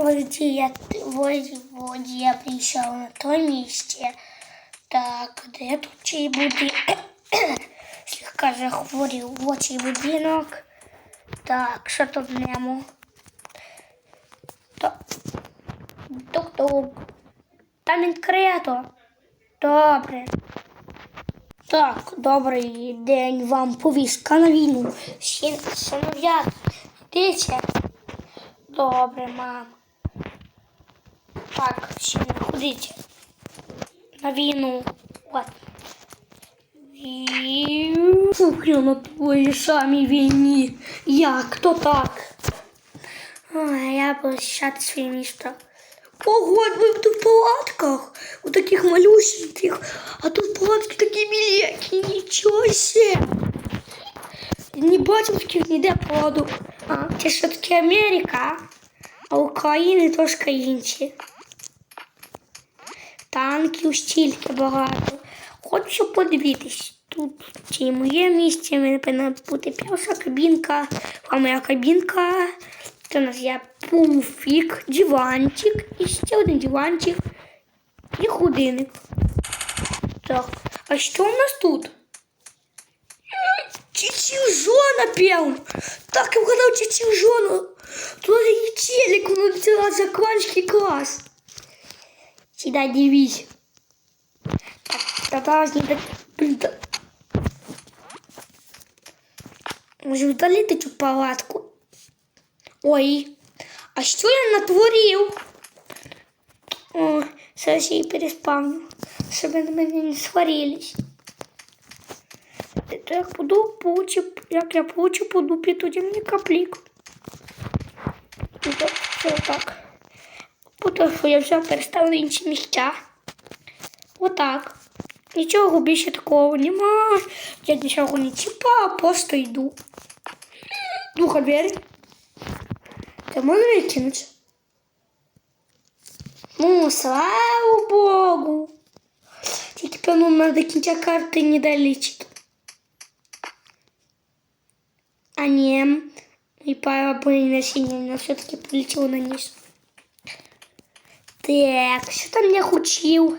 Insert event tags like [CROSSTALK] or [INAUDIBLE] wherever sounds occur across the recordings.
Ось я, ось, ось я прийшов на то місце. Так, де тут чий буде? [COUGHS] Слегка захворів цей будинок. Так, що тут в ньому? Тук-тук. Там відкрито. Добре. Так, добрий день вам повістка на війну. Син- Синов'ят, дивіться. Добре, мам. Так, не ходіть. На війну. От. І... На твоїй самій війні. Як то так? Ой, я захищати своє місто. Ого, ви тут в палатках, у таких малюсеньких, а тут палатки такі біленькі, нічого себе. Не бачив таких ніде палаток. А, це ж таки Америка, а України трошки інші. Танків стільки багато. Хочу подивитись. Тут чи моє місце, мене повинна бути перша кабінка, а моя кабінка. Це у нас є пуфік, диванчик, і ще один диванчик і годинник. Так, а що у нас тут? Чичижо, напевно. Так, я чичижо. Тут є телек, воно це закванський клас. Сюда дивись. Так, тогда возьми блин, да. Може удалити цю палатку? Ой, а що я натворив? О, зараз я її переспавню, щоб на мене не сварились. Это як буду получу, як я получу по дупі, тоді мені каплік. І так, все так. Потому що я вже перестав на інші місця. Отак. Нічого більше такого нема. Я нічого не чіпав, просто йду. Духа двері. Це можна викинути? Ну, слава Богу. Тільки, мене до кінця карти не долічить. А не, и пара были насіння, но все-таки полетел на низ. Так, що там я хотів?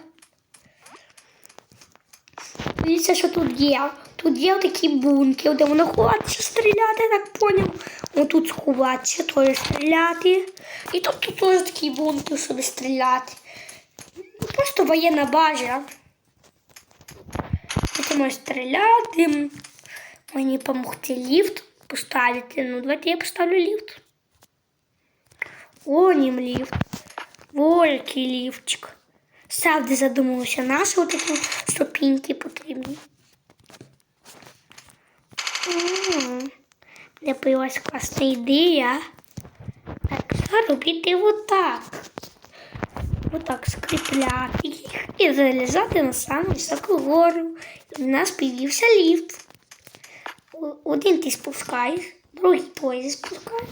Дивіться, що тут є. Тут є такі бунки, де воно ховатися стріляти, так поняв. Ось тут сховатися, теж стріляти. І тут, тут теж такі бунки, щоб стріляти. Просто воєнна база. Ти можеш стріляти. Мені допомогти ліфт поставити. Ну, давайте я поставлю ліфт. О, нім ліфт. О, який ліфтчик. Савди задумався, наші такі ступіньки потрібні. Не появилась класна ідея. Так, робити отак? Отак скріпляти їх і залізати на саму високу гору. І в нас появився ліфт. Один ти спускаєш, другий той спускаєш,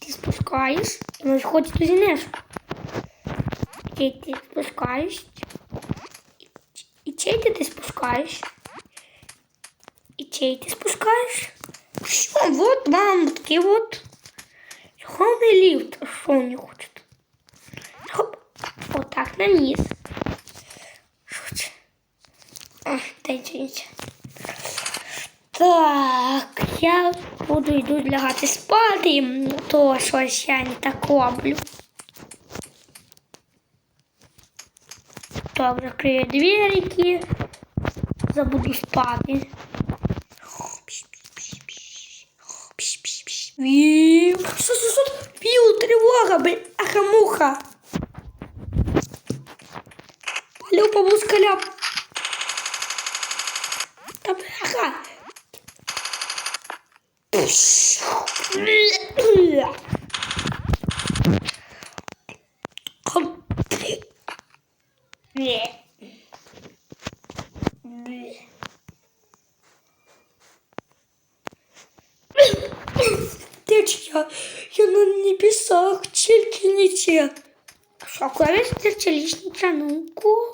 ти спускаєш, і ми виходить до зінеш. Цей ти спускаєш, і цей ти спускаєш, і цей ти спускаєш. Все, вот вам такий вот Ховний ліфт, що вони хочуть? Хоп, отак на низ. Дайте. Так, я буду йду лягати спати, то щось я не так роблю. Так, закрию дверики, забуду спати. Віу, що, що, що? Віу, тривога, бляха, муха. Алло, бабуська, Та бляха. Ні. сах тільки нічек. Що ковість терчелічниця, а ну-ку. Ну,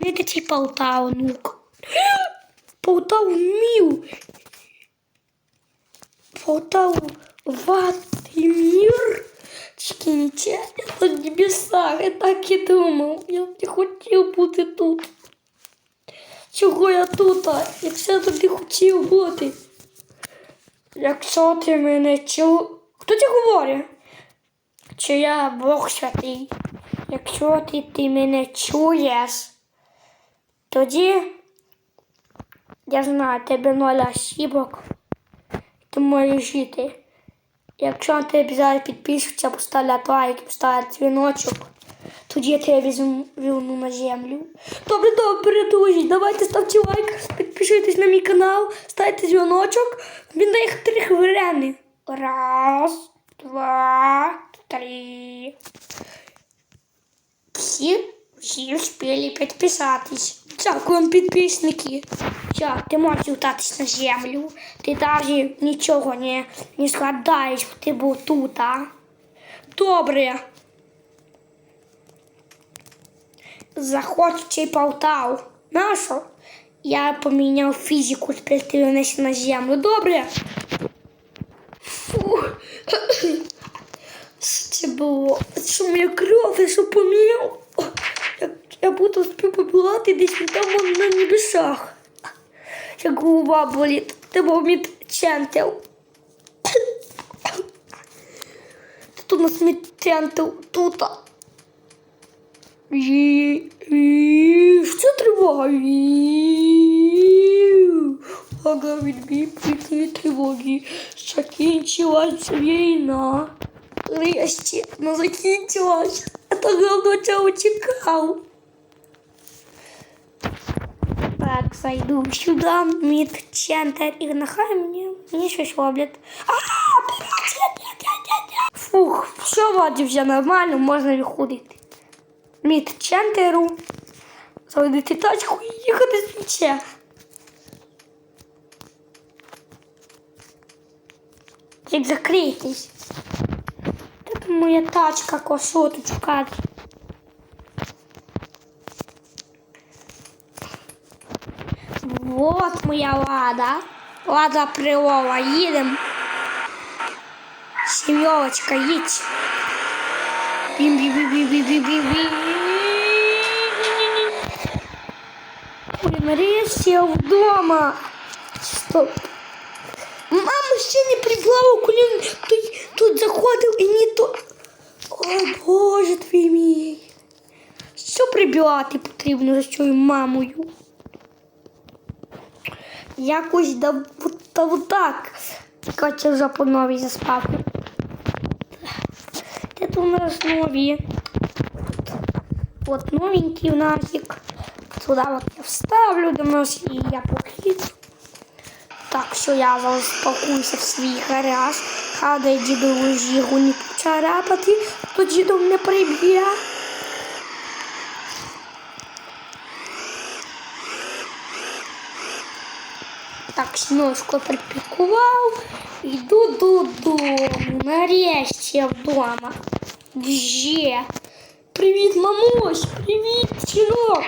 Видите, типа Полтава, ну-ка. [GASPS] Полтаву мил. Полтаву ват и мир. Чекиньте, это небеса, я так и думал. Я не хотел бути тут. Чего я тут, а? Я все тут не хотел бути. Якщо ти мене чув. Хто це говорить? Чи я Бог святий? Якщо ти, ти мене чуєш, тоді я знаю, тебе нуль ошибок. Ти можеш жити. Якщо ти обов'язково підпишешся, поставлять лайк, поставлять дзвіночок, тоді я тебе візьму на землю. Добре, добре, друзі, давайте ставте лайк, підпишитесь на мій канал, ставте дзвіночок. Він дає три хвилини. Раз, два, три. Всі, всі успіли підписатись. Вам, підписники. Все, ти можеш лутатись на землю. Ти навіть нічого не, не згадаєш, ти був тут, а? Добре. Заходь в цей портал. Нащо? Я поміняв фізику, вернешся на землю. Добре? Фу. Що це було? Що моя кров, я що поміняв? Я, буду співпобувати десь там на небесах. Як голова болить, тебе медцентр. Тут у нас медцентр, тут. Що тривога? огромной плиты тревоги. Закінчилась війна. Нарешті, ну закінчилась. Я так давно тебя. Так, зайду сюда, мид центр и нахай мне. Мне щось роблять. Фух, все, вроде все нормально, можна виходити. Мід центру, заводити тачку і їхати з міче. Як закрийтесь. Де там моя тачка, кошо тут шукати? Вот моя лада. Лада прилова. Їдем. Сім'йовочка, їдь. бім бім бім бім бім бім бім бім Ой, нарешті я вдома. Стоп. Ще не прибрала, коли тут, тут заходив і не то. О, Боже твій мій. Що прибирати потрібно за цією мамою? Якось да, та отак. Катя вже по новій заспав. Де тут у нас нові? От новенький в насік. Туди от я вставлю до нас і я похід. Так, що я зараз спакуюся в свій гараж. Хай дідову жігу не почарапати, то дідов не приб'є. Так, ножку припікував. Йду додому. Нарешті я вдома. Вже. Привіт, мамусь! Привіт, синок!